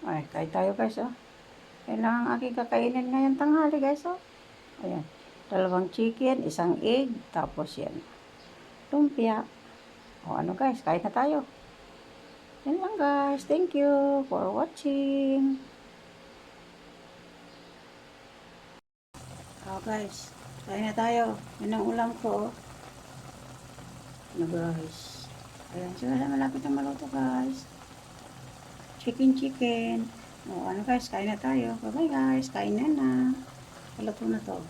Ay, kain tayo guys, oh. Yan lang ang aking kakainin ngayon tanghali guys, oh. Ayan. Dalawang chicken, isang egg, tapos yan. Lumpia. O ano guys, kain na tayo. Yan lang guys. Thank you for watching. Oh guys, kain na tayo. Yan ang ulam ko, oh. Ano guys. Ayan, so malapit na maluto guys. Chicken chicken. O ano guys, kain na tayo. Bye bye guys, kain na na. Paluto na to.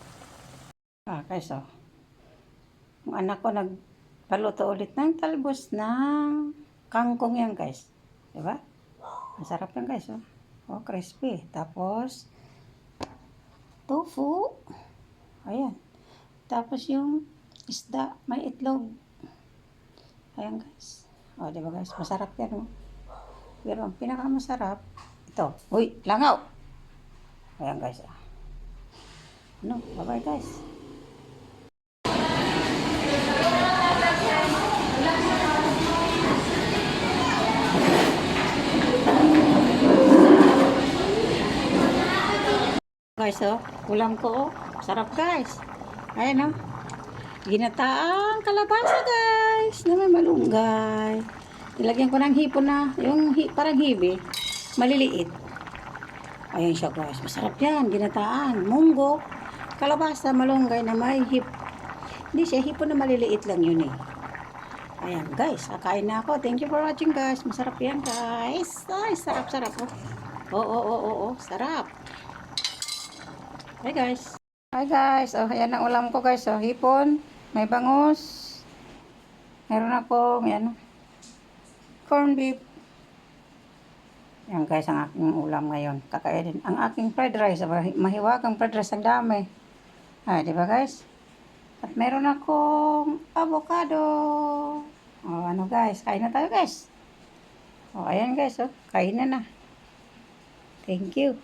Ah guys, oh. Ang anak ko nagpaluto ulit ng talbos ng kangkong yan guys. Diba? Masarap yan guys, oh. Oh, crispy. Tapos, tofu. Ayan. Tapos yung isda, may itlog. Ayan guys. O, di ba guys? Masarap yan, oh. Pero ang pinakamasarap, ito. Uy, langaw! Ayan guys, ah. Ano? Bye-bye guys. Guys, oh. Ulam ko, oh. Sarap guys. Ayan, oh. Ginataang kalabasa guys. Na may malunggay. Nilagyan ko ng hipon na, yung hi, parang hibi. Maliliit. Ayan siya guys. Masarap yan. Ginataan. Munggo. Kalabasa, malunggay na may hip. Hindi siya hipon na maliliit lang yun eh. Ayan guys. Kakain na ako. Thank you for watching guys. Masarap yan guys. Ay, sarap, sarap. Oh. Oo, oo, oo, oo. Sarap. Hi guys. Hi guys. Oh, ayan ang ulam ko guys. Oh, hipon. May bangus. Meron ako, yan. Corn beef. Yan guys, ang aking ulam ngayon. Kakainin. Ang aking fried rice. mahi- Mahiwagang fried rice. Ang dami. Ah, di ba guys? At meron akong avocado. Oh, ano guys? Kain na tayo guys. Oh, ayan guys. Oh, kain na na. Thank you.